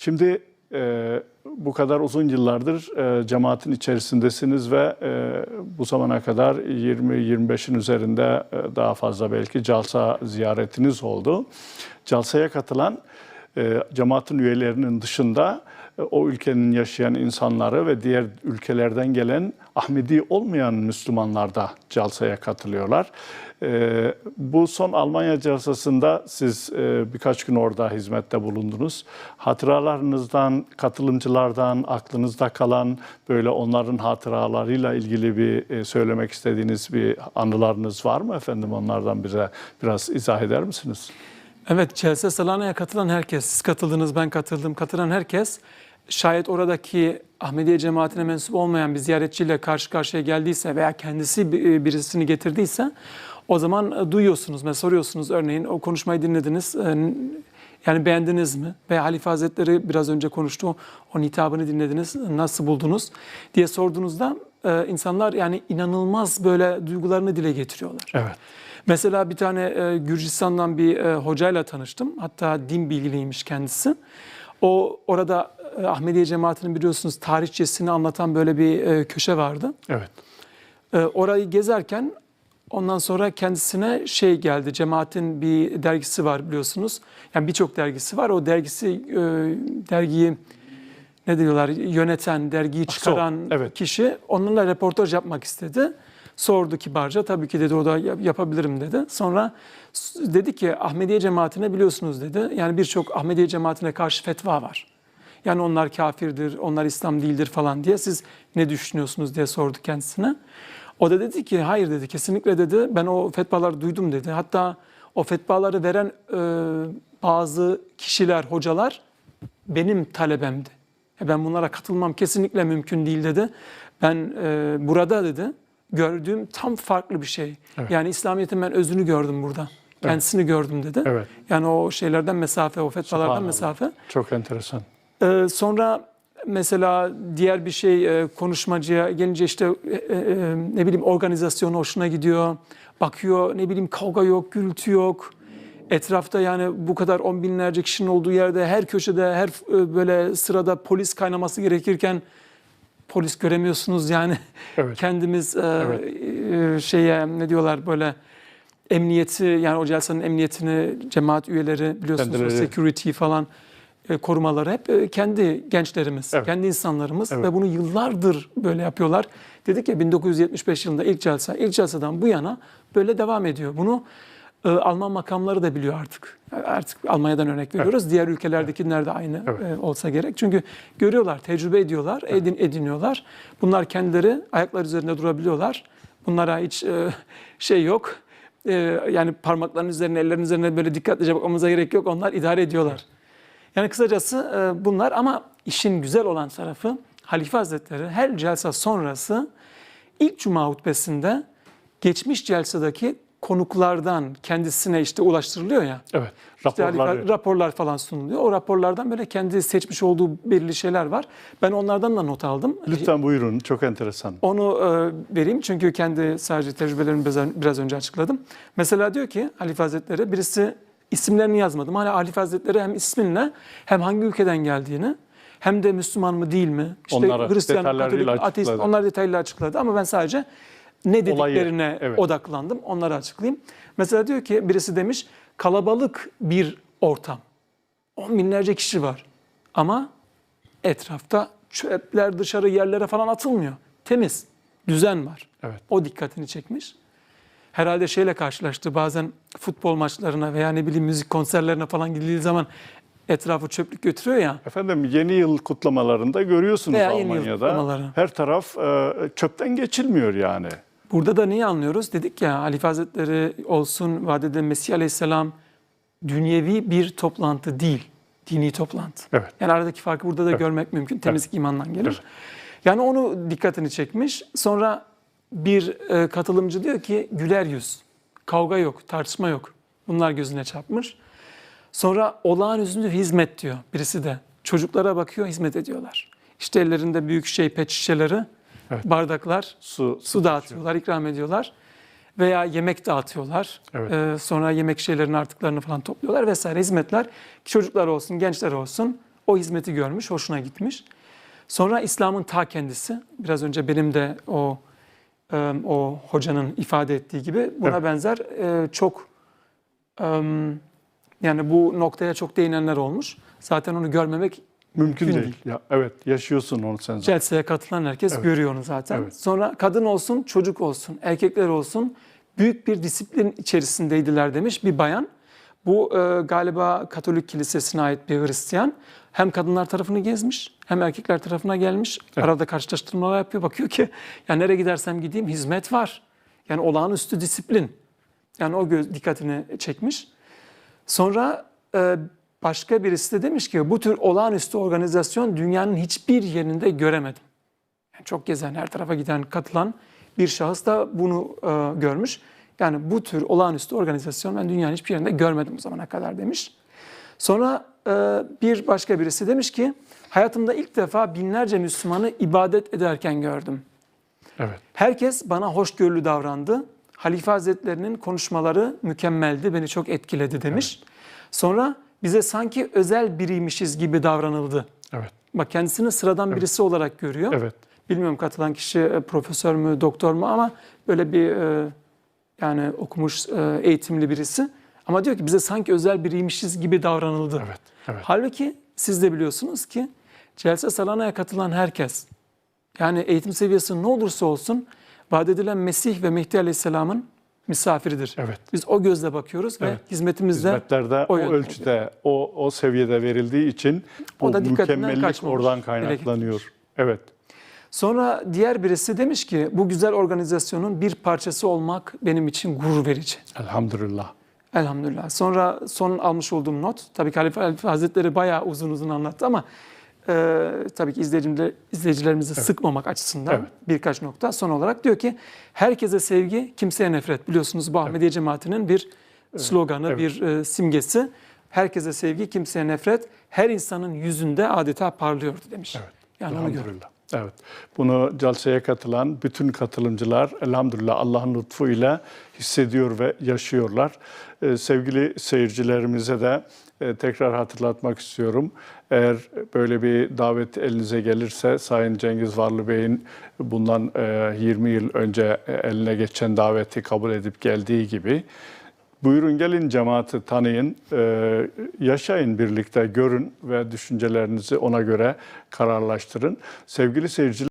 Şimdi e, bu kadar uzun yıllardır e, cemaatin içerisindesiniz ve e, bu zamana kadar 20-25'in üzerinde e, daha fazla belki calsa ziyaretiniz oldu. Calsaya katılan e, cemaatin üyelerinin dışında e, o ülkenin yaşayan insanları ve diğer ülkelerden gelen Ahmedi olmayan Müslümanlar da calsaya katılıyorlar. E, bu son Almanya calsasında siz birkaç gün orada hizmette bulundunuz. Hatıralarınızdan, katılımcılardan, aklınızda kalan böyle onların hatıralarıyla ilgili bir söylemek istediğiniz bir anılarınız var mı efendim? Onlardan bize biraz izah eder misiniz? Evet, Chelsea Salana'ya katılan herkes, siz katıldınız, ben katıldım, katılan herkes şayet oradaki Ahmediye cemaatine mensup olmayan bir ziyaretçiyle karşı karşıya geldiyse veya kendisi birisini getirdiyse o zaman e, duyuyorsunuz ve soruyorsunuz örneğin o konuşmayı dinlediniz. e, Yani beğendiniz mi? Ve Halife Hazretleri biraz önce konuştu. O hitabını dinlediniz. Nasıl buldunuz? diye sorduğunuzda e, insanlar yani inanılmaz böyle duygularını dile getiriyorlar. Evet. Mesela bir tane e, Gürcistan'dan bir e, hocayla tanıştım. Hatta din bilgiliymiş kendisi. O orada e, Ahmediye cemaatinin biliyorsunuz tarihçesini anlatan böyle bir e, köşe vardı. Evet. E, orayı gezerken ondan sonra kendisine şey geldi. Cemaatin bir dergisi var biliyorsunuz. Yani birçok dergisi var. O dergisi e, dergiyi ne diyorlar yöneten, dergiyi çıkaran evet. kişi onunla röportaj yapmak istedi. Sordu kibarca. Tabii ki dedi o da yap- yapabilirim dedi. Sonra dedi ki Ahmediye cemaatine biliyorsunuz dedi. Yani birçok Ahmediye cemaatine karşı fetva var. Yani onlar kafirdir, onlar İslam değildir falan diye siz ne düşünüyorsunuz diye sordu kendisine. O da dedi ki hayır dedi kesinlikle dedi ben o fetvaları duydum dedi. Hatta o fetvaları veren e, bazı kişiler, hocalar benim talebemdi. E, Ben bunlara katılmam kesinlikle mümkün değil dedi. Ben e, burada dedi gördüğüm tam farklı bir şey. Evet. Yani İslamiyet'in ben özünü gördüm burada. Kendisini gördüm dedi. Evet. Yani o şeylerden mesafe, o fetvalardan mesafe. Çok enteresan. Ee, sonra mesela diğer bir şey e, konuşmacıya gelince işte e, e, ne bileyim organizasyonu hoşuna gidiyor. Bakıyor ne bileyim kavga yok, gürültü yok. Etrafta yani bu kadar on binlerce kişinin olduğu yerde her köşede her böyle sırada polis kaynaması gerekirken polis göremiyorsunuz yani. Evet. Kendimiz e, Evet. e, şeye ne diyorlar böyle emniyeti yani o celsenin emniyetini cemaat üyeleri biliyorsunuz Kendileri- security falan e, korumaları hep e, kendi gençlerimiz, Evet. kendi insanlarımız Evet. ve bunu yıllardır böyle yapıyorlar. Dedik ya 1975 yılında ilk celsa, ilk celseden bu yana böyle devam ediyor. Bunu e, Alman makamları da biliyor artık. Artık Almanya'dan örnek veriyoruz. Diğer ülkelerdekiler de aynı Evet. e, olsa gerek. Çünkü görüyorlar, tecrübe ediyorlar, edin, ediniyorlar. Bunlar kendileri ayaklar üzerinde durabiliyorlar. Bunlara hiç e, şey yok. E, yani parmakların üzerine, ellerin üzerine böyle dikkatlice bakmamıza gerek yok. Onlar idare ediyorlar. Yani kısacası e, bunlar ama işin güzel olan tarafı Halife Hazretleri her celsa sonrası ilk cuma hutbesinde geçmiş celsadaki konuklardan kendisine işte ulaştırılıyor ya. Evet. İşte Raporlar. halife- raporlar falan sunuluyor. O raporlardan böyle kendi seçmiş olduğu belirli şeyler var. Ben onlardan da not aldım. Lütfen buyurun. Çok enteresan. Onu e, vereyim çünkü kendi sadece tecrübelerimi biraz, önce açıkladım. Mesela diyor ki Halife Hazretleri birisi isimlerini yazmadım. Hala Halife Hazretleri hem isminle hem hangi ülkeden geldiğini hem de Müslüman mı değil mi? Onları Hristiyan, detaylarıyla Katolik, ateist onlar detaylı açıkladı ama ben sadece ne dediklerine evet. odaklandım. Onları açıklayayım. Mesela diyor ki birisi demiş kalabalık bir ortam. On binlerce kişi var. Ama etrafta çöpler dışarı yerlere falan atılmıyor. Temiz, düzen var. Evet. O dikkatini çekmiş. Herhalde şeyle karşılaştı bazen futbol maçlarına veya ne bileyim müzik konserlerine falan gidildiği zaman etrafı çöplük götürüyor ya. Efendim yeni yıl kutlamalarında görüyorsunuz Veya Almanya'da. Her taraf e, çöpten geçilmiyor yani. Burada da neyi anlıyoruz? Dedik ya Halife Hazretleri olsun, vadede Mesih Aleyhisselam dünyevi bir toplantı değil, dini toplantı. Evet. Yani aradaki farkı burada da görmek mümkün. Temizlik imandan gelir. Evet. Yani onu dikkatini çekmiş. Sonra bir e, katılımcı diyor ki güler yüz, kavga yok, tartışma yok. Bunlar gözüne çarpmış. Sonra olağanüstü hizmet diyor birisi de. Çocuklara bakıyor, hizmet ediyorlar. İşte ellerinde büyük şey pet şişeleri, Evet. bardaklar, Su, su dağıtıyorlar, ikram ediyorlar. Veya yemek dağıtıyorlar. Evet. Ee, sonra yemek şeylerin artıklarını falan topluyorlar vesaire hizmetler. Çocuklar olsun, gençler olsun O hizmeti görmüş, hoşuna gitmiş. Sonra İslam'ın ta kendisi, biraz önce benim de o e, o hocanın ifade ettiği gibi buna Evet. benzer e, çok e, yani bu noktaya çok değinenler olmuş. Zaten onu görmemek Mümkün Mümkün değil. Ya, evet yaşıyorsun onu sen zaten. Celseye katılan herkes Evet. görüyor onu zaten. Evet. Sonra kadın olsun, çocuk olsun, erkekler olsun büyük bir disiplin içerisindeydiler demiş bir bayan. Bu e, galiba Katolik Kilisesi'ne ait bir Hristiyan. Hem kadınlar tarafını gezmiş hem erkekler tarafına gelmiş. Evet. Arada karşılaştırmalar yapıyor. Bakıyor ki ya nereye gidersem gideyim hizmet var. Yani olağanüstü disiplin. Yani o göz dikkatini çekmiş. Sonra e, başka birisi de demiş ki bu tür olağanüstü organizasyon dünyanın hiçbir yerinde göremedim. Yani çok gezen, her tarafa giden, katılan bir şahıs da bunu e, görmüş. Yani bu tür olağanüstü organizasyon ben dünyanın hiçbir yerinde görmedim bu zamana kadar demiş. Sonra e, bir başka birisi demiş ki hayatımda ilk defa binlerce Müslümanı ibadet ederken gördüm. Evet. Herkes bana hoşgörülü davrandı. Halife Hazretlerinin konuşmaları mükemmeldi, beni çok etkiledi demiş. Sonra bize sanki özel biriymişiz gibi davranıldı. Evet. Bak kendisini sıradan birisi olarak görüyor. Evet. Bilmiyorum katılan kişi e, profesör mü, doktor mu ama böyle bir e, yani okumuş, e, eğitimli birisi. Ama diyor ki bize sanki özel biriymişiz gibi davranıldı. Evet. Evet. Halbuki siz de biliyorsunuz ki Celse Salana'ya katılan herkes yani eğitim seviyesi ne olursa olsun vaat edilen Mesih ve Mehdi Aleyhisselam'ın misafiridir. Evet. Biz o gözle bakıyoruz ve Evet. hizmetimizde Hizmetlerde o o, ölçüde, o, o seviyede verildiği için O da mükemmellik kaçmamış. oradan kaynaklanıyor. Evet. Sonra diğer birisi demiş ki bu güzel organizasyonun bir parçası olmak benim için gurur verici. Elhamdülillah. Elhamdülillah. Sonra son almış olduğum not, tabii ki Halife Hazretleri bayağı uzun uzun anlattı ama e, tabii ki izleyiciler, izleyicilerimizi sıkmamak açısından Evet. birkaç nokta. Son olarak diyor ki herkese sevgi, kimseye nefret. Biliyorsunuz bu Ahmediye cemaatinin bir sloganı, Evet. bir e, simgesi. Herkese sevgi, kimseye nefret. Her insanın yüzünde adeta parlıyordu demiş. Evet. Yani onu gör. Evet. Bunu Calse'ye katılan bütün katılımcılar elhamdülillah Allah'ın lütfuyla hissediyor ve yaşıyorlar. Ee, sevgili seyircilerimize de e, tekrar hatırlatmak istiyorum. Eğer böyle bir davet elinize gelirse Sayın Cengiz Varlı Bey'in bundan e, 20 yıl önce e, eline geçen daveti kabul edip geldiği gibi Buyurun gelin cemaati tanıyın, e, yaşayın birlikte, görün ve düşüncelerinizi ona göre kararlaştırın. Sevgili seyirciler,